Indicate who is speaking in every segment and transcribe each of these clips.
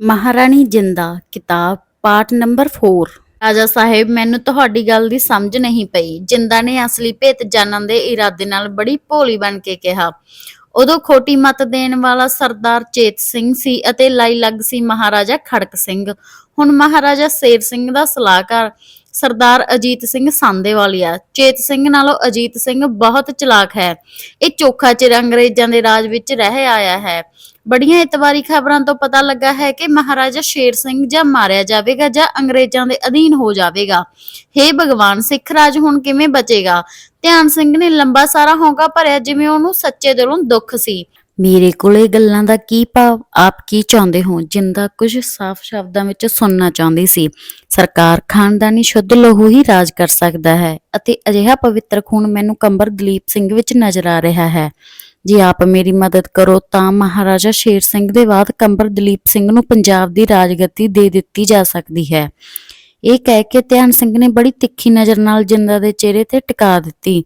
Speaker 1: ਮਹਾਰਾਣੀ ਜਿੰਦਾ, ਕਿਤਾਬ, ਪਾਠ ਨੰਬਰ 4 ਰਾਜਾ ਸਾਹਿਬ, ਮੈਨੂੰ ਤੁਹਾਡੀ ਗੱਲ ਦੀ ਸਮਝ ਨਹੀਂ ਪਈ। ਜਿੰਦਾ ਨੇ ਅਸਲੀ ਭੇਤ ਜਾਣਨ ਦੇ ਇਰਾਦੇ ਨਾਲ ਬੜੀ ਭੋਲੀ ਬਣ ਕੇ ਕਿਹਾ। ਉਦੋਂ ਖੋਟੀ ਮਤ ਦੇਣ ਵਾਲਾ ਸਰਦਾਰ ਚੇਤ ਸਿੰਘ ਸੀ ਅਤੇ ਲਾਈ ਲੱਗ ਸੀ ਮਹਾਰਾਜਾ ਖੜਕ ਸਿੰਘ। ਹੁਣ ਮਹਾਰਾਜਾ ਸ਼ੇਰ ਸਿੰਘ ਦਾ ਸਲਾਹਕਾਰ ਸਰਦਾਰ ਅਜੀਤ ਸਿੰਘ ਸਾਂਦੇਵਾਲੀਆ। ਚੇਤ ਸਿੰਘ ਨਾਲੋਂ ਅਜੀਤ ਸਿੰਘ ਬਹੁਤ ਚਲਾਕ ਹੈ। ਇਹ ਚੋਖਾ ਚਿਰ ਅੰਗਰੇਜ਼ਾਂ ਦੇ ਰਾਜ ਵਿੱਚ ਰਹਿ ਆਇਆ ਹੈ। ਬੜੀਆਂ ਇਤਵਾਰੀ ਖਬਰਾਂ ਤੋਂ ਪਤਾ ਲੱਗਾ ਹੈ ਕਿ ਮਹਾਰਾਜਾ ਸ਼ੇਰ ਸਿੰਘ ਜਾਂ ਮਾਰਿਆ ਜਾਵੇਗਾ ਜਾਂ ਅੰਗਰੇਜ਼ਾਂ ਦੇ ਅਧੀਨ ਹੋ ਜਾਵੇਗਾ। हे ਭਗਵਾਨ, ਸਿੱਖ ਰਾਜ ਹੁਣ ਕਿਵੇਂ ਬਚੇਗਾ? ਧਿਆਨ ਸਿੰਘ ਨੇ ਲੰਬਾ ਸਾਰਾ ਹੌਂਕਾ ਭਰਿਆ ਜਿਵੇਂ ਉਹਨੂੰ ਸੱਚੇ ਦਿਲੋਂ ਦੁੱਖ ਸੀ। ਮੇਰੇ ਕੋਲੇ ਗੱਲਾਂ ਦਾ ਕੀ ਭਾਵ? ਆਪ ਕੀ ਚਾਹੁੰਦੇ ਹੋ? ਜਿੰਦਾ ਕੁਝ ਸਾਫ਼ ਸ਼ਬਦਾਂ ਵਿੱਚ ਸੁਣਨਾ ਚਾਹੁੰਦੀ ਸੀ। ਸਰਕਾਰ ਖਾਨਦਾਨੀ ਸ਼ੁੱਧ ਲਹੂ ਹੀ ਰਾਜ ਕਰ ਸਕਦਾ ਹੈ ਅਤੇ ਅਜਿਹਾ ਪਵਿੱਤਰ ਖੂਨ ਮੈਨੂੰ ਕੰਬਰ ਦਲੀਪ ਸਿੰਘ ਵਿੱਚ ਨਜ਼ਰ ਆ ਰਿਹਾ ਹੈ। ਜੇ ਆਪ ਮੇਰੀ ਮਦਦ ਕਰੋ, ਤਾਂ ਮਹਾਰਾਜਾ ਸ਼ੇਰ ਸਿੰਘ ਦੇ ਬਾਅਦ ਕੰਬਰ ਦਲੀਪ ਸਿੰਘ ਨੂੰ ਪੰਜਾਬ ਦੀ ਰਾਜਗੱਦੀ ਦੇ ਦਿੱਤੀ ਜਾ ਸਕਦੀ ਹੈ। ਇਹ ਕਹਿ ਕੇ ਧਿਆਨ ਸਿੰਘ ਨੇ ਬੜੀ ਤਿੱਖੀ ਨਜ਼ਰ ਨਾਲ ਜਿੰਦਾ ਦੇ ਚਿਹਰੇ ਤੇ ਟਿਕਾ ਦਿੱਤੀ।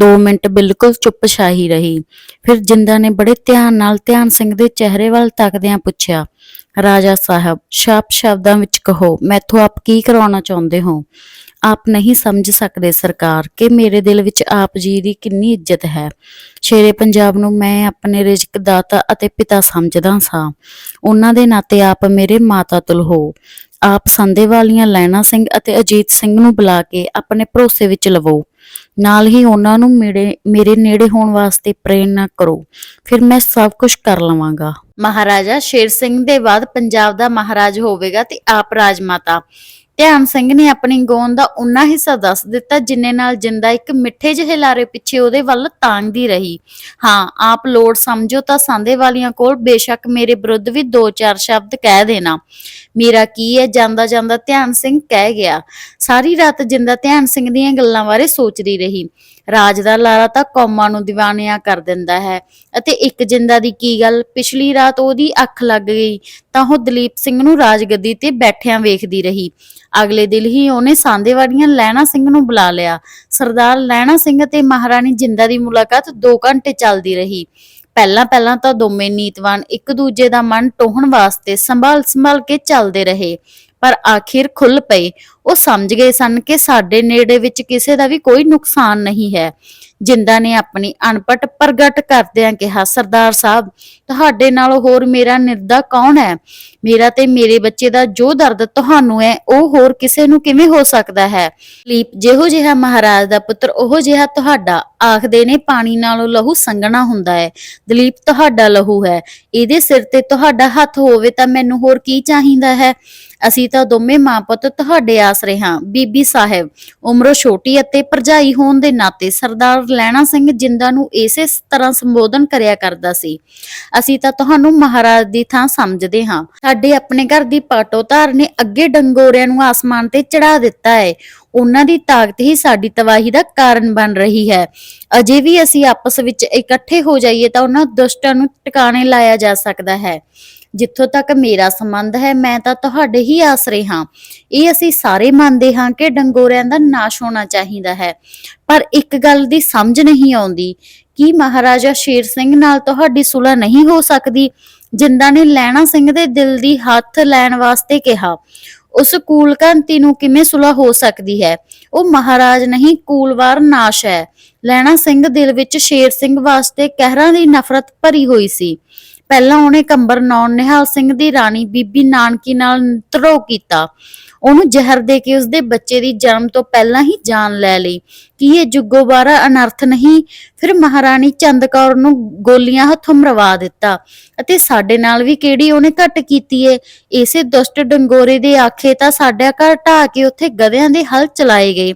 Speaker 1: 2 ਮਿੰਟ ਬਿਲਕੁਲ ਚੁੱਪ ਛਾਹੀ ਰਹੀ। ਫਿਰ ਜਿੰਦਾ ਨੇ ਬੜੇ ਧਿਆਨ ਨਾਲ ਧਿਆਨ ਸਿੰਘ ਦੇ ਚਿਹਰੇ ਵੱਲ ਤੱਕਦਿਆਂ ਪੁੱਛਿਆ, ਰਾਜਾ ਸਾਹਿਬ ਸ਼ਾਪ ਸ਼ਬਦਾਂ ਵਿੱਚ ਕਹੋ, ਮੈਥੋਂ ਆਪ ਕੀ ਕਰਾਉਣਾ ਚਾਹੁੰਦੇ ਹੋ? ਆਪ ਨਹੀਂ ਸਮਝ ਸਕਦੇ ਸਰਕਾਰ ਕਿ ਮੇਰੇ ਦਿਲ ਵਿੱਚ ਆਪ ਜੀ ਦੀ ਕਿੰਨੀ ਇੱਜ਼ਤ ਹੈ। ਸ਼ੇਰੇ ਪੰਜਾਬ ਨੂੰ ਮੈਂ ਆਪਣੇ ਰਿਜ਼ਕ ਦਾਤਾ ਅਤੇ ਪਿਤਾ ਸਮਝਦਾ ਸਾਂ। ਉਹਨਾਂ ਦੇ ਨਾਤੇ ਆਪ ਮੇਰੇ ਮਾਤਾ ਤੁਲ ਹੋ। ਆਪ ਸੰਦੇ ਵਾਲੀਆਂ ਲੈਣਾ ਸਿੰਘ ਅਤੇ ਅਜੀਤ ਸਿੰਘ ਨੂੰ ਬੁਲਾ ਕੇ ਆਪਣੇ ਭਰੋਸੇ ਵਿੱਚ ਲਵੋ। ਨਾਲ ਹੀ ਉਹਨਾਂ ਨੂੰ ਮੇਰੇ ਮੇਰੇ ਨੇੜੇ ਹੋਣ ਵਾਸਤੇ ਪ੍ਰੇਰਨਾ ਕਰੋ। ਫਿਰ ਮੈਂ ਸਭ ਕੁਝ ਕਰ ਲਵਾਂਗਾ। ਮਹਾਰਾਜਾ, ਸ਼ੇਰ ਸਿੰਘ ਦੇ ਬਾਅਦ ਪੰਜਾਬ ਦਾ ਮਹਾਰਾਜ ਹੋਵੇਗਾ ਤੇ ਆਪ ਰਾਜ ਮਾਤਾ ਧਿਆਨ ਸਿੰਘ ਨੇ ਆਪਣੀ ਗੋਂਦ ਦਾ ਉਨਾ ਹਿੱਸਾ ਦੱਸ ਦਿੱਤਾ, ਜਿੰਨੇ ਨਾਲ ਜਿੰਦਾ ਇੱਕ ਮਿੱਠੇ ਜਿਹੇ ਲਾਰੇ ਪਿੱਛੇ ਉਹਦੇ ਵੱਲ ਤਾਂਗਦੀ ਰਹੀ। ਹਾਂ, ਆਪ ਲੋੜ ਸਮਝੋ ਤਾਂ ਸਾਂਦੇ ਵਾਲੀਆਂ ਕੋਲ ਬੇਸ਼ੱਕ ਮੇਰੇ ਵਿਰੁੱਧ ਵੀ ਦੋ ਚਾਰ ਸ਼ਬਦ ਕਹਿ ਦੇਣਾ। ਮੇਰਾ ਕੀ ਹੈ? ਜਾਂਦਾ ਜਾਂਦਾ ਧਿਆਨ ਸਿੰਘ ਕਹਿ ਗਿਆ। ਸਾਰੀ ਰਾਤ ਜਿੰਦਾ ਧਿਆਨ ਸਿੰਘ ਦੀਆਂ ਗੱਲਾਂ ਬਾਰੇ ਸੋਚਦੀ ਰਹੀ। ਰਾਜ ਦਾ ਲਾਰਾ ਤਾਂ ਕੌਮਾਂ ਨੂੰ دیਵਾਨਿਆ ਕਰ ਦਿੰਦਾ ਹੈ। ਅਤੇ ਇੱਕ ਜਿੰਦਾ ਦੀ ਕੀ ਗੱਲ? ਪਿਛਲੀ ਰਾਤ ਉਹਦੀ ਅੱਖ ਲੱਗ ਗਈ ਤਾਂ ਉਹ ਦਲੀਪ ਸਿੰਘ ਨੂੰ ਰਾਜਗੱਦੀ ਤੇ ਬੈਠਿਆਂ ਵੇਖਦੀ ਰਹੀ। ਅਗਲੇ ਦਿਨ ਹੀ ਉਹਨੇ ਸਾਂਦੇਵਾੜੀਆਂ ਲੈਣਾ ਸਿੰਘ ਨੂੰ ਬੁਲਾ ਲਿਆ। ਸਰਦਾਰ ਲੈਣਾ ਸਿੰਘ ਅਤੇ ਮਹਾਰਾਣੀ ਜਿੰਦਾ ਦੀ ਮੁਲਾਕਾਤ 2 ਘੰਟੇ ਚੱਲਦੀ ਰਹੀ। ਪਹਿਲਾਂ ਪਹਿਲਾਂ ਤਾਂ ਦੋਵੇਂ ਨੀਤਵਾਨ ਇੱਕ ਦੂਜੇ ਦਾ ਮਨ ਟੋਹਣ ਵਾਸਤੇ ਸੰਭਾਲ ਸੰਭਾਲ ਕੇ ਚੱਲਦੇ ਰਹੇ। ਪਰ ਆਖਿਰ ਖੁੱਲ ਪਏ। ਉਹ ਸਮਝ ਗਏ ਸਨ ਕਿ ਸਾਡੇ ਨੇੜੇ ਵਿੱਚ ਕਿਸੇ ਦਾ ਵੀ ਕੋਈ ਨੁਕਸਾਨ ਨਹੀਂ ਹੈ। ਜਿੰਦਾ ਨੇ ਆਪਣੀ ਅਣਪਟ ਪ੍ਰਗਟ ਕਰਦਿਆਂ ਕਿਹਾ, ਸਰਦਾਰ ਸਾਹਿਬ, ਤੁਹਾਡੇ ਨਾਲ ਹੋਰ ਮੇਰਾ ਨਿਰਦਾ ਕੌਣ ਹੈ? ਮੇਰਾ ਤੇ ਮੇਰੇ ਬੱਚੇ ਦਾ ਜੋ ਦਰਦ ਤੁਹਾਨੂੰ ਹੈ, ਉਹ ਹੋਰ ਕਿਸੇ ਨੂੰ ਕਿਵੇਂ ਹੋ ਸਕਦਾ ਹੈ? ਲੀਪ ਜਿਹੋ ਜਿਹਾ ਮਹਾਰਾਜ ਦਾ ਪੁੱਤਰ, ਉਹ ਜਿਹਾ ਤੁਹਾਡਾ, ਆਖਦੇ ਨੇ ਪਾਣੀ ਨਾਲੋਂ ਲਹੂ ਸੰਗਣਾ ਹੁੰਦਾ ਹੈ। ਦਲੀਪ, ਤੁਹਾਡਾ ਲਹੂ ਹੈ। ਇਹਦੇ ਸਿਰ ਤੇ ਤੁਹਾਡਾ ਹੱਥ ਹੋਵੇ ਤਾਂ ਮੈਨੂੰ ਹੋਰ ਕੀ ਚਾਹੀਦਾ ਹੈ? ਅਸੀਂ ਤਾਂ ਦੋਵੇਂ ਮਾਂ ਪੁੱਤ ਤੁਹਾਡੇ ਆਸਰੇ ਹਾਂ। ਬੀਬੀ ਸਾਹਿਬ, ਉਮਰੋਂ ਛੋਟੀ ਅਤੇ ਭਰਜਾਈ ਹੋਣ ਦੇ ਨਾਤੇ ਸਰਦਾਰ ਲੈਣਾ ਸਿੰਘ ਜਿੰਦਾ ਨੂੰ ਇਸੇ ਤਰ੍ਹਾਂ ਸੰਬੋਧਨ ਕਰਿਆ ਕਰਦਾ ਸੀ। ਅਸੀਂ ਤਾਂ ਤੁਹਾਨੂੰ ਮਹਾਰਾਜ ਦੀ ਥਾਂ ਸਮਝਦੇ ਹਾਂ। ਸਾਡੇ ਆਪਣੇ ਘਰ ਦੀ ਪਾਟੋਧਾਰ ਨੇ ਅੱਗੇ ਡੰਗੋਰਿਆਂ ਨੂੰ ਆਸਮਾਨ ਤੇ ਚੜਾ ਦਿੱਤਾ ਹੈ। ਉਹਨਾਂ ਦੀ ਤਾਕਤ ਹੀ ਸਾਡੀ ਤਬਾਹੀ ਦਾ ਕਾਰਨ ਬਣ ਰਹੀ ਹੈ। ਅਜੇ ਵੀ ਅਸੀਂ ਆਪਸ ਵਿੱਚ ਇਕੱਠੇ ਹੋ ਜਾਈਏ ਤਾਂ ਉਹਨਾਂ ਦੁਸ਼ਟਾਂ ਨੂੰ ਟਿਕਾਣੇ ਲਾਇਆ ਜਾ ਸਕਦਾ ਹੈ। ਜਿੱਥੋਂ ਤੱਕ ਮੇਰਾ ਸੰਬੰਧ ਹੈ, ਮੈਂ ਤਾਂ ਤੁਹਾਡੇ ਹੀ ਆਸਰੇ ਹਾਂ। ਇਹ ਅਸੀਂ ਸਾਰੇ ਮੰਨਦੇ ਹਾਂ ਕਿ ਡੰਗੋਰਿਆਂ ਦਾ ਨਾਸ਼ ਹੋਣਾ ਚਾਹੀਦਾ ਹੈ। ਪਰ ਇੱਕ ਗੱਲ ਦੀ ਸਮਝ ਨਹੀਂ ਆਉਂਦੀ। ਕਿ ਮਹਾਰਾਜਾ ਸ਼ੇਰ ਸਿੰਘ ਨਾਲ ਤੁਹਾਡੀ ਸੁਲਹ ਨਹੀਂ ਹੋ ਸਕਦੀ? ਜਿੰਦਾ ਨੇ ਲੈਣਾ ਸਿੰਘ ਦੇ ਦਿਲ ਦੀ ਹੱਥ ਲੈਣ ਵਾਸਤੇ ਕਿਹਾ, ਉਸ ਕੂਲਕੰਤੀ ਨੂੰ ਕਿਵੇਂ ਸੁਲ੍ਹਾ ਹੋ ਸਕਦੀ ਹੈ? ਉਹ ਮਹਾਰਾਜ ਨਹੀਂ ਕੂਲਵਾਰ ਨਾਸ਼ ਹੈ। ਲੈਣਾ ਸਿੰਘ ਦਿਲ ਵਿੱਚ ਸ਼ੇਰ ਸਿੰਘ ਵਾਸਤੇ ਕਹਿਰਾਂ ਦੀ ਨਫ਼ਰਤ ਭਰੀ ਹੋਈ ਸੀ। ਪਹਿਲਾਂ ਉਹਨੇ ਕੰਬਰ ਨੌਨ ਨਿਹਾਲ ਸਿੰਘ ਦੀ ਰਾਣੀ ਬੀਬੀ ਨਾਨਕੀ ਨਾਲ ਧਰੋ ਕੀਤਾ। ਉਹਨੂੰ ਜ਼ਹਿਰ ਦੇ ਕੇ ਉਸਦੇ ਬੱਚੇ ਦੀ ਜਨਮ ਤੋਂ ਪਹਿਲਾਂ ਹੀ ਜਾਨ ਲੈ ਲਈ। ਕੀ ਇਹ ਜੁਗੋਬਾਰਾ ਅਨਰਥ ਨਹੀਂ? ਫਿਰ ਮਹਾਰਾਣੀ ਚੰਦ ਕੌਰ ਨੂੰ ਗੋਲੀਆਂ ਹੱਥੋਂ ਮਰਵਾ ਦਿੱਤਾ। ਅਤੇ ਸਾਡੇ ਨਾਲ ਵੀ ਕਿਹੜੀ ਉਹਨੇ ਘਟ ਕੀਤੀ ਏ? ਇਸੇ ਦੁਸ਼ਟ ਡੰਗੋਰੇ ਦੇ ਆਖੇ ਤਾਂ ਸਾਡਾ ਘਰ ਢਾ ਕੇ ਉੱਥੇ ਗਧਿਆਂ ਦੇ ਹਲ ਚਲਾਏ ਗਏ।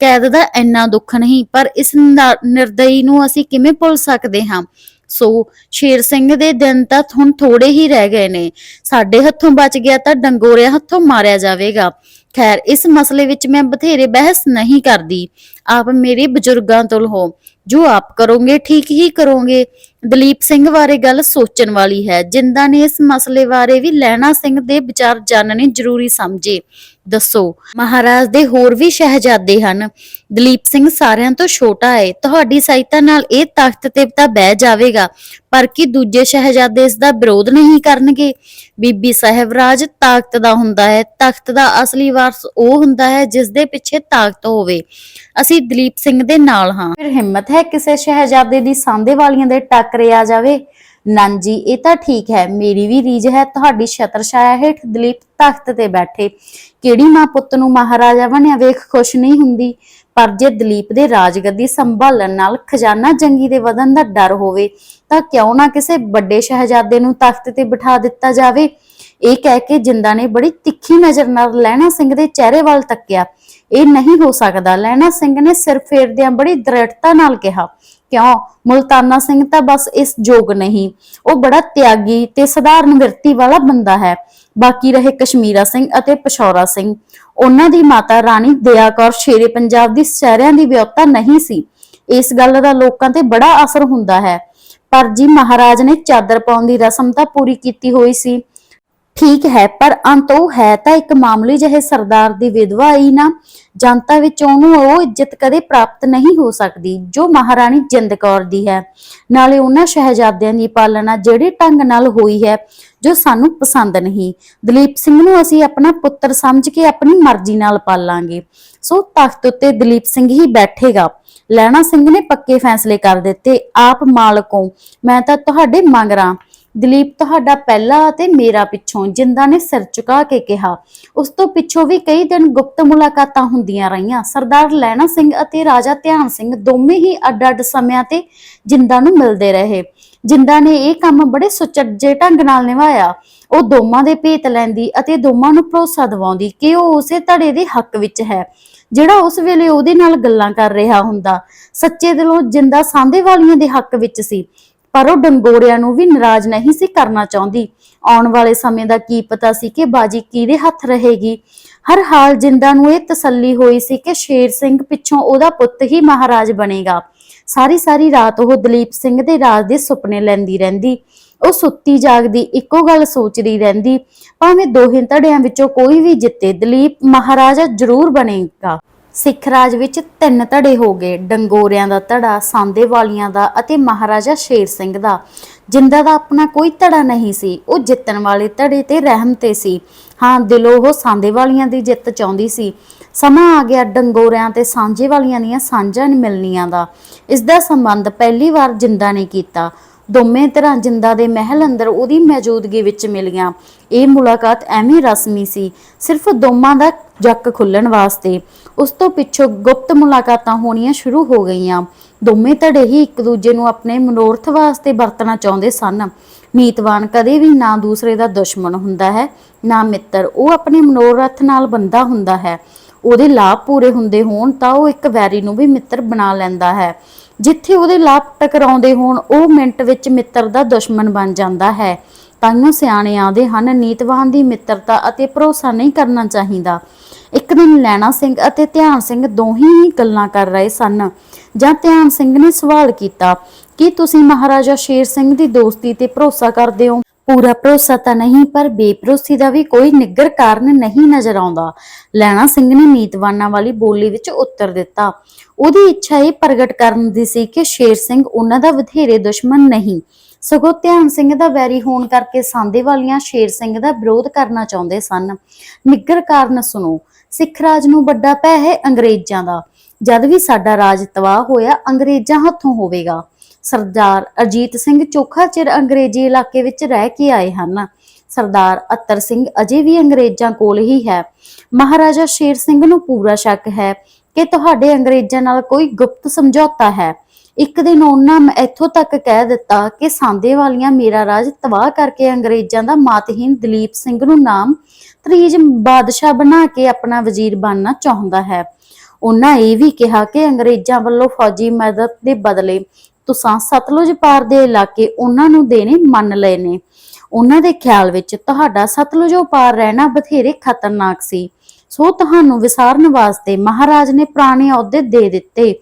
Speaker 1: ਕੈਦ ਦਾ ਇੰਨਾ ਦੁੱਖ ਨਹੀਂ, ਪਰ ਇਸ ਨਿਰਦਈ ਨੂੰ ਅਸੀਂ ਕਿਵੇਂ ਭੁੱਲ ਸਕਦੇ ਹਾਂ? ਸੋ ਸ਼ੇਰ ਸਿੰਘ ਦੇ ਦਿਨ ਤਾਂ ਹੁਣ ਥੋੜੇ ਹੀ ਰਹਿ ਗਏ ਨੇ। ਸਾਡੇ ਹੱਥੋਂ ਬਚ ਗਿਆ ਤਾਂ ਡੰਗੋਰਿਆਂ ਹੱਥੋਂ ਮਾਰਿਆ ਜਾਵੇਗਾ। ਖੈਰ, ਇਸ ਮਸਲੇ ਵਿੱਚ ਮੈਂ ਬਥੇਰੇ ਬਹਿਸ ਨਹੀਂ ਕਰਦੀ। ਆਪ ਮੇਰੇ ਬਜ਼ੁਰਗਾਂ ਤੋਂ ਹੋ ਜੋ ਆਪ ਕਰੋਗੇ, ਠੀਕ ਹੀ ਕਰੋਗੇ। ਦਲੀਪ ਸਿੰਘ ਬਾਰੇ ਗੱਲ ਸੋਚਣ ਵਾਲੀ ਹੈ। ਜਿੰਦਾ ਨੇ ਇਸ ਮਸਲੇ ਬਾਰੇ ਵੀ ਲੈਣਾ ਸਿੰਘ ਦੇ ਵਿਚਾਰ ਜਾਣਨੇ ਜ਼ਰੂਰੀ ਸਮਝੇ। ਦੱਸੋ। ਮਹਾਰਾਜ ਦੇ ਹੋਰ ਵੀ ਸ਼ਹਿਜ਼ਾਦੇ ਹਨ। ਦਲੀਪ ਸਿੰਘ ਸਾਰਿਆਂ ਤੋਂ ਛੋਟਾ ਹੈ ਤੁਹਾਡੀ ਸਹਾਇਤਾ ਨਾਲ ਇਹ ਤਖਤ ਤੇ ਤਾਂ ਬਹਿ ਜਾਵੇਗਾ। ਪਰ ਕੀ ਦੂਜੇ ਸ਼ਹਿਜ਼ਾਦੇ ਇਸ ਦਾ ਵਿਰੋਧ ਨਹੀਂ ਕਰਨਗੇ? ਬੀਬੀ ਸਾਹਿਬਰਾਜ ਤਾਕਤ ਦਾ ਹੁੰਦਾ ਹੈ। ਤਖਤ ਦਾ ਅਸਲੀ ਵਾਰਸ ਉਹ ਹੁੰਦਾ ਹੈ ਜਿਸ ਦੇ ਪਿੱਛੇ ਤਾਕਤ ਹੋਵੇ। ਅਸੀਂ ਦਲੀਪ ਸਿੰਘ ਦੇ ਨਾਲ ਹਾਂ। ਫਿਰ ਹਿੰਮਤ ਹੈ ਕਿਸੇ ਸ਼ਹਿਜ਼ਾਦੇ ਦੀ ਸਾਂਦੇ ਵਾਲੀਆਂ ਦੇ ਟੱਕਰੇ ਆ ਜਾਵੇ? ਨਾਂਜੀ ਇਹ ਤਾਂ ਠੀਕ ਹੈ, ਮੇਰੀ ਵੀ ਰੀਝ ਹੈ, ਤੁਹਾਡੀ ਛਤਰ ਛਾਇਆ ਹੇਠ ਦਲੀਪ ਤਖਤ ਤੇ ਬੈਠੇ। ਕਿਹੜੀ ਮਾਂ ਪੁੱਤ ਨੂੰ ਮਹਾਰਾਜਾ ਬਣਿਆ ਵੇਖ ਖੁਸ਼ ਨਹੀਂ ਹੁੰਦੀ, ਪਰ ਜੇ ਦਲੀਪ ਦੇ ਰਾਜਗੱਦੀ ਸੰਭਾਲਣ ਨਾਲ ਖਜ਼ਾਨਾ ਜੰਗੀ ਦੇ ਵਧਣ ਦਾ ਡਰ ਹੋਵੇ, ਤਾਂ ਕਿਉਂ ਨਾ ਕਿਸੇ ਵੱਡੇ ਸ਼ਹਿਜ਼ਾਦੇ ਨੂੰ ਤਖਤ ਤੇ ਬਿਠਾ ਦਿੱਤਾ ਜਾਵੇ? ਇਹ ਕਹਿ ਕੇ ਜਿੰਦਾ ਨੇ ਬੜੀ ਤਿੱਖੀ ਨਜ਼ਰ ਨਾਲ ਲਹਿਣਾ ਸਿੰਘ ਦੇ ਚਿਹਰੇ ਵੱਲ ਤੱਕਿਆ। ਇਹ ਨਹੀਂ ਹੋ ਸਕਦਾ, ਲਹਿਣਾ ਸਿੰਘ ਨੇ ਸਿਰ ਫੇਰਦਿਆਂ ਬੜੀ ਦ੍ਰਿੜਤਾ ਨਾਲ ਕਿਹਾ। ਕਿਉਂ? ਮੁਲਤਾਨਾ ਸਿੰਘ ਤਾਂ ਬਸ ਇਸ ਯੋਗ ਨਹੀਂ। ਉਹ ਬੜਾ ਤਿਆਗੀ ਤੇ ਸਧਾਰਨ ਵਿਰਤੀ ਵਾਲਾ ਬੰਦਾ ਹੈ। ਬਾਕੀ ਰਹੇ ਕਸ਼ਮੀਰਾ ਸਿੰਘ ਅਤੇ ਪਸ਼ੌਰਾ ਸਿੰਘ। ਉਹਨਾਂ ਦੀ ਮਾਤਾ ਰਾਣੀ ਦਇਆ ਕੌਰ ਸ਼ੇਰੇ ਪੰਜਾਬ ਦੀ ਸਹਿਰਿਆਂ ਦੀ ਵਿਅਵਤਾ ਨਹੀਂ ਸੀ। ਇਸ ਗੱਲ ਦਾ ਲੋਕਾਂ ਤੇ ਬੜਾ ਅਸਰ ਹੁੰਦਾ ਹੈ। ਪਰ ਜੀ ਮਹਾਰਾਜ ਨੇ ਚਾਦਰ ਪਾਉਣ ਦੀ ਰਸਮ ਤਾਂ ਪੂਰੀ ਕੀਤੀ ਹੋਈ ਸੀ। ਠੀਕ ਹੈ, ਪਰ ਅੰਤ ਉਹ ਹੈ ਤਾਂ ਇੱਕ ਮਾਮੂਲੀ ਜਿਹੇ ਸਰਦਾਰ ਦੀ ਵਿਧਵਾ ਹੀ ਨਾ, ਜਨਤਾ ਵਿੱਚ ਉਹਨੂੰ ਉਹ ਇੱਜ਼ਤ ਕਦੇ ਪ੍ਰਾਪਤ ਨਹੀਂ ਹੋ ਸਕਦੀ, ਜੋ ਮਹਾਰਾਣੀ ਜਿੰਦ ਕੌਰ ਦੀ ਹੈ। ਨਾਲੇ ਉਹਨਾਂ ਸ਼ਹਿਜ਼ਾਦਿਆਂ ਦੀ ਪਾਲਣਾ ਜਿਹੜੇ ਢੰਗ ਨਾਲ ਹੋਈ ਹੈ, ਜੋ ਸਾਨੂੰ ਪਸੰਦ ਨਹੀਂ। ਦਲੀਪ ਸਿੰਘ ਨੂੰ ਅਸੀਂ ਆਪਣਾ ਪੁੱਤਰ ਸਮਝ ਕੇ ਆਪਣੀ ਮਰਜ਼ੀ ਨਾਲ ਪਾਲਾਂਗੇ। ਸੋ ਤਖਤ ਉੱਤੇ ਦਲੀਪ ਸਿੰਘ ਹੀ ਬੈਠੇਗਾ। ਲੈਣਾ ਸਿੰਘ ਨੇ ਪੱਕੇ ਫੈਸਲੇ ਕਰ ਦਿੱਤੇ, ਆਪ ਮਾਲਕੋ ਮੈਂ ਤਾਂ ਤੁਹਾਡੇ ਮੰਗਰਾਂ ਦਲੀਪ, ਤੁਹਾਡਾ ਪਹਿਲਾ ਅਤੇ ਮੇਰਾ ਪਿੱਛੋਂ, ਜਿੰਦਾ ਨੇ ਸਿਰ ਝੁਕਾ ਕੇ ਕਿਹਾ। ਉਸ ਤੋਂ ਪਿੱਛੋਂ ਵੀ ਕਈ ਦਿਨ ਗੁਪਤ ਮੁਲਾਕਾਤਾਂ ਹੁੰਦੀਆਂ ਰਹੀਆਂ। ਸਰਦਾਰ ਲੈਣਾ ਸਿੰਘ ਅਤੇ ਰਾਜਾ ਧਿਆਨ ਸਿੰਘ ਦੋਵੇਂ ਹੀ ਅੱਡ-ਅੱਡ ਸਮਿਆਂ ਤੇ ਜਿੰਦਾ ਨੂੰ ਮਿਲਦੇ ਰਹੇ। ਜਿੰਦਾ ਨੇ ਇਹ ਕੰਮ ਬੜੇ ਸੁਚੱਜੇ ਢੰਗ ਨਾਲ ਨਿਭਾਇਆ। ਉਹ ਦੋਵਾਂ ਦੇ ਭੇਤ ਲੈਂਦੀ ਅਤੇ ਦੋਵਾਂ ਨੂੰ ਭਰੋਸਾ ਦਿਵਾਉਂਦੀ ਕਿ ਉਹ ਉਸੇ ਧੜੇ ਦੇ ਹੱਕ ਵਿੱਚ ਹੈ, ਜਿਹੜਾ ਉਸ ਵੇਲੇ ਉਹਦੇ ਨਾਲ ਗੱਲਾਂ ਕਰ ਰਿਹਾ ਹੁੰਦਾ। ਸੱਚੇ ਦਿਲੋਂ ਜਿੰਦਾ ਸਾਂਦੇ ਵਾਲੀਆਂ ਦੇ ਹੱਕ ਵਿੱਚ ਸੀ। ਪਰ ਉਹ ਡੰਗੋਰਿਆਂ ਨੂੰ ਵੀ ਨਾਰਾਜ਼ ਨਹੀਂ ਸੀ ਕਰਨਾ ਚਾਹੁੰਦੀ। ਆਉਣ ਵਾਲੇ ਸਮੇਂ ਦਾ ਕੀ ਪਤਾ ਸੀ ਕਿ ਬਾਜੀ ਕਿਹਦੇ ਹੱਥ ਰਹੇਗੀ। ਹਰ ਹਾਲ ਜਿੰਦਾ ਨੂੰ ਇਹ ਤਸੱਲੀ ਹੋਈ ਸੀ ਕਿ ਸ਼ੇਰ ਸਿੰਘ ਪਿੱਛੋਂ ਉਹਦਾ ਪੁੱਤ ਹੀ ਮਹਾਰਾਜ ਬਣੇਗਾ। ਸਾਰੀ ਸਾਰੀ ਰਾਤ ਉਹ ਦਲੀਪ ਸਿੰਘ ਦੇ ਰਾਜ ਦੇ ਸੁਪਨੇ ਲੈਂਦੀ ਰਹਿੰਦੀ। ਉਹ ਸੁੱਤੀ ਜਾਗਦੀ, ਇੱਕੋ ਗੱਲ ਸੋਚਦੀ ਰਹਿੰਦੀ, ਭਾਵੇਂ ਦੋਹੇ ਧੜਿਆਂ ਵਿੱਚੋਂ ਕੋਈ ਵੀ ਜਿੱਤੇ, ਦਲੀਪ ਮਹਾਰਾਜਾ ਜ਼ਰੂਰ ਬਣੇਗਾ। ਸਿੱਖ ਰਾਜ ਵਿੱਚ ਤਿੰਨ ਧੜੇ ਹੋ ਗਏ। ਡੰਗੋਰਿਆਂ ਦਾ ਧੜਾ, ਸਾਂਦੇ ਵਾਲੀਆਂ ਦਾ ਅਤੇ ਮਹਾਰਾਜਾ ਸ਼ੇਰ ਸਿੰਘ ਦਾ। ਜਿੰਦਾ ਦਾ ਆਪਣਾ ਕੋਈ ਧੜਾ ਨਹੀਂ ਸੀ, ਉਹ ਜਿੱਤਣ ਵਾਲੇ ਧੜੇ ਤੇ ਰਹਿਮ ਤੇ ਸੀ। ਹਾਂ, ਦਿਲੋਂ ਉਹ ਸਾਂਦੇ ਵਾਲੀਆਂ ਦੀ ਜਿੱਤ ਚਾਹੁੰਦੀ ਸੀ। ਸਮਾਂ ਆ ਗਿਆ ਡੰਗੋਰਿਆਂ ਤੇ ਸਾਂਝੇ ਵਾਲੀਆਂ ਦੀਆਂ ਸਾਂਝਾਂ ਮਿਲਣੀਆਂ ਦਾ। ਇਸ ਦਾ ਸੰਬੰਧ ਪਹਿਲੀ ਵਾਰ ਜਿੰਦਾ ਨੇ ਕੀਤਾ। ਦੋਵੇਂ ਤਰ੍ਹਾਂ ਜਿੰਦਾ ਦੇ ਮਹਿਲ ਅੰਦਰ ਉਹਦੀ ਮੌਜੂਦਗੀ ਵਿੱਚ ਮਿਲੀਆਂ ਇਹ ਮੁਲਾਕਾਤ ਐਵੇਂ ਰਸਮੀ ਸੀ, ਸਿਰਫ ਦੋਵਾਂ ਦਾ ਜੱਕ ਖੁੱਲਣ ਵਾਸਤੇ। ਉਸ ਤੋਂ ਪਿੱਛੋਂ ਗੁਪਤ ਮੁਲਾਕਾਤਾਂ ਹੋਣੀਆਂ ਸ਼ੁਰੂ ਹੋ ਗਈਆਂ। ਦੋਵੇਂ ਧੜੇ ਹੀ ਇੱਕ ਦੂਜੇ ਨੂੰ ਆਪਣੇ ਮਨੋਰਥ ਵਾਸਤੇ ਵਰਤਣਾ ਚਾਹੁੰਦੇ ਸਨ। ਨੀਤਵਾਨ ਕਦੇ ਵੀ ਨਾ ਦੂਸਰੇ ਦਾ ਦੁਸ਼ਮਣ ਹੁੰਦਾ ਹੈ, ਨਾ ਮਿੱਤਰ। ਉਹ ਆਪਣੇ ਮਨੋਰਥ ਨਾਲ ਬੰਦਾ ਹੁੰਦਾ ਹੈ। ਉਹਦੇ ਲਾਭ ਪੂਰੇ ਹੁੰਦੇ ਹੋਣ ਤਾਂ ਉਹ ਇੱਕ ਵੈਰੀ ਨੂੰ ਵੀ ਮਿੱਤਰ ਬਣਾ ਲੈਂਦਾ ਹੈ। ਜਿੱਥੇ ਉਹਦੇ ਲਾਭ ਟਕਰਾਉਂਦੇ ਹੋਣ, ਉਹ ਮਿੰਟ ਵਿੱਚ ਮਿੱਤਰ ਦਾ ਦੁਸ਼ਮਣ ਬਣ ਜਾਂਦਾ ਹੈ। ਤਾਈਓ ਸਿਆਣੇ ਆਉਂਦੇ ਹਨ, ਨੀਤਵਾਨ ਦੀ ਮਿੱਤਰਤਾ ਅਤੇ ਭਰੋਸਾ ਨਹੀਂ ਕਰਨਾ ਚਾਹੀਦਾ। ਇੱਕ ਦਿਨ ਲੈਣਾ ਸਿੰਘ ਅਤੇ ਧਿਆਨ ਸਿੰਘ ਦੋਹੀ ਹੀ ਗੱਲਾਂ ਕਰ ਰਹੇ ਸਨ। ਜਾਂ ਧਿਆਨ ਸਿੰਘ ਨੇ ਸਵਾਲ ਕੀਤਾ, ਕਿ ਤੁਸੀਂ ਮਹਾਰਾਜਾ ਸ਼ੇਰ ਸਿੰਘ ਦੀ ਦੋਸਤੀ ਤੇ ਭਰੋਸਾ ਕਰਦੇ ਹੋ? ਪੂਰਾ ਭਰੋਸਾ ਤਾਂ ਨਹੀਂ, ਪਰ ਬੇਭਰੋਸੀ ਦਾ ਵੀ ਕੋਈ ਨਿੱਗਰ ਕਾਰਨ ਨਹੀਂ ਨਜ਼ਰ ਆਉਂਦਾ। ਲੈਣਾ ਸਿੰਘ ਨੇ ਨੀਤਵਾਨਾਂ ਵਾਲੀ ਬੋਲੀ ਵਿੱਚ ਉੱਤਰ ਦਿੱਤਾ। ਉਹਦੀ ਇੱਛਾ ਇਹ ਪ੍ਰਗਟ ਕਰਨ ਦੀ ਸੀ ਕਿ ਸ਼ੇਰ ਸਿੰਘ ਉਹਨਾਂ ਦਾ ਵਧੇਰੇ ਦੁਸ਼ਮਣ ਨਹੀਂ। ਸਗੋਂ ਧਿਆਨ ਸਿੰਘ ਦਾ ਵੈਰੀ ਹੋਣ ਕਰਕੇ ਸਾਂਦੇ ਵਾਲੀਆਂ ਸ਼ੇਰ ਸਿੰਘ ਦਾ ਵਿਰੋਧ ਕਰਨਾ ਚਾਹੁੰਦੇ ਸਨ। ਨਿੱਗਰ ਕਾਰਨ ਸੁਣੋ, ਸਿੱਖ ਰਾਜ ਨੂੰ ਵੱਡਾ ਭੈ ਹੈ ਅੰਗਰੇਜ਼ਾਂ ਦਾ। ਜਦ ਵੀ ਸਾਡਾ ਰਾਜ ਤਬਾਹ ਹੋਇਆ, ਅੰਗਰੇਜ਼ਾਂ ਹੱਥੋਂ ਹੋਵੇਗਾ। ਸਰਦਾਰ ਅਜੀਤ ਸਿੰਘ ਚੋਖਾ ਚਿਰ ਅੰਗਰੇਜ਼ੀ ਇਲਾਕੇ ਵਿੱਚ ਰਹਿ ਕੇ ਆਏ ਹਨ। ਸਰਦਾਰ ਅਤਰ ਸਿੰਘ ਅਜੇ ਵੀ ਅੰਗਰੇਜ਼ਾਂ ਕੋਲ ਹੀ ਹੈ। ਮਹਾਰਾਜਾ ਸ਼ੇਰ ਸਿੰਘ ਨੂੰ ਪੂਰਾ ਸ਼ੱਕ ਹੈ ਕਿ ਤੁਹਾਡੇ ਅੰਗਰੇਜ਼ਾਂ ਨਾਲ ਕੋਈ ਗੁਪਤ ਸਮਝੌਤਾ ਹੈ। ਇੱਕ ਦਿਨ ਉਹਨਾਂ ਮੈਂ ਇੱਥੋਂ ਤੱਕ ਕਹਿ ਦਿੱਤਾ ਕਿ ਸਾਂਦੇ ਵਾਲੀਆਂ ਮੇਰਾ ਰਾਜ ਤਬਾਹ ਕਰਕੇ ਅੰਗਰੇਜ਼ਾਂ ਦਾ ਮਾਤਹੀਨ ਦਲੀਪ ਸਿੰਘ ਨੂੰ ਨਾਮ ਤਰੀਜ ਬਾਦਸ਼ਾਹ ਬਣਾ ਕੇ ਆਪਣਾ ਵਜ਼ੀਰ ਬਣਨਾ ਚਾਹੁੰਦਾ ਹੈ। ਉਹਨਾਂ ਇਹ ਵੀ ਕਿਹਾ ਕਿ ਅੰਗਰੇਜ਼ਾਂ ਵੱਲੋਂ ਫੌਜੀ ਮਦਦ ਦੇ ਬਦਲੇ ਤੁਸਾਂ ਸਤਲੁਜ ਪਾਰ ਦੇ ਇਲਾਕੇ ਉਹਨਾਂ ਨੂੰ ਦੇਣੇ ਮੰਨ ਲਏ ਨੇ। ਉਹਨਾਂ ਦੇ ਖਿਆਲ ਵਿੱਚ ਤੁਹਾਡਾ ਸਤਲੁਜੋਂ ਪਾਰ ਰਹਿਣਾ ਬਥੇਰੇ ਖਤਰਨਾਕ ਸੀ। ਸੋ ਤੁਹਾਨੂੰ ਵਿਸਾਰਨ ਵਾਸਤੇ ਮਹਾਰਾਜ ਨੇ ਪੁਰਾਣੇ ਅਹੁਦੇ ਦੇ ਦਿੱਤੇ।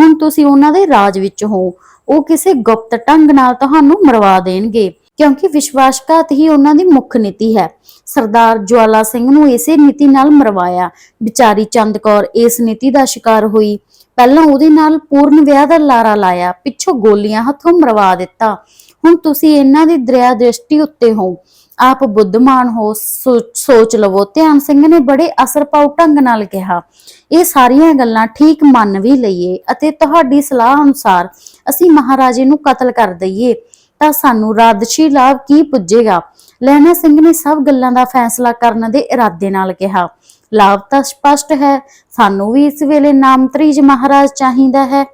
Speaker 1: ਹੁਣ ਤੁਸੀਂ ਉਹਨਾਂ ਦੇ ਰਾਜ ਵਿੱਚ ਹੋ। ਉਹ ਕਿਸੇ ਗੁਪਤ ਢੰਗ ਨਾਲ ਤੁਹਾਨੂੰ ਮਰਵਾ ਦੇਣਗੇ। ਕਿਉਂਕਿ ਵਿਸ਼ਵਾਸਘਾਤ ਹੀ ਉਹਨਾਂ ਦੀ ਮੁੱਖ ਨੀਤੀ ਹੈ। ਸਰਦਾਰ ਜਵਾਲਾ ਸਿੰਘ ਨੂੰ ਇਸੇ ਨੀਤੀ ਨਾਲ ਮਰਵਾਇਆ। ਵਿਚਾਰੀ ਚੰਦ ਕੌਰ ਇਸ ਨੀਤੀ ਦਾ ਸ਼ਿਕਾਰ ਹੋਈ। ਪਹਿਲਾਂ ਉਹਦੇ ਨਾਲ ਪੂਰਨ ਵਿਆਹ ਦਾ ਲਾਰਾ ਲਾਇਆ, ਪਿੱਛੋਂ ਗੋਲੀਆਂ ਹੱਥੋਂ ਮਰਵਾ ਦਿੱਤਾ। ਹੁਣ ਤੁਸੀਂ ਇਹਨਾਂ ਦੀ ਦਰਿਆ ਦ੍ਰਿਸ਼ਟੀ ਉੱਤੇ ਹੋ। ਆਪ ਬੁੱਧਮਾਨ ਹੋ ਸੋਚ ਲਵੋ। ਧਿਆਨ ਸਿੰਘ ਨੇ ਬੜੇ ਅਸਰ ਪਾਉ ਢੰਗ ਨਾਲ ਕਿਹਾ, ਇਹ ਸਾਰੀਆਂ ਗੱਲਾਂ ਠੀਕ ਮੰਨ ਵੀ ਲਈਏ ਅਤੇ ਤੁਹਾਡੀ ਸਲਾਹ ਅਨੁਸਾਰ ਅਸੀਂ ਮਹਾਰਾਜੇ ਨੂੰ ਕਤਲ ਕਰ ਦਈਏ। ਤਾਂ ਸਾਨੂੰ ਰਾਜਸ਼ੀ ਲਾਭ ਕੀ ਪੁੱਜੇਗਾ? ਲਹਿਣਾ ਸਿੰਘ ਨੇ ਸਭ ਗੱਲਾਂ ਦਾ ਫੈਸਲਾ ਕਰਨ ਦੇ ਇਰਾਦੇ ਨਾਲ ਕਿਹਾ। ਲਾਭ ਤਾਂ ਸਪਸ਼ਟ ਹੈ। ਸਾਨੂੰ ਵੀ ਇਸ ਵੇਲੇ ਨਾਮਤਰੀਜ ਮਹਾਰਾਜ ਚਾਹੀਦਾ ਹੈ।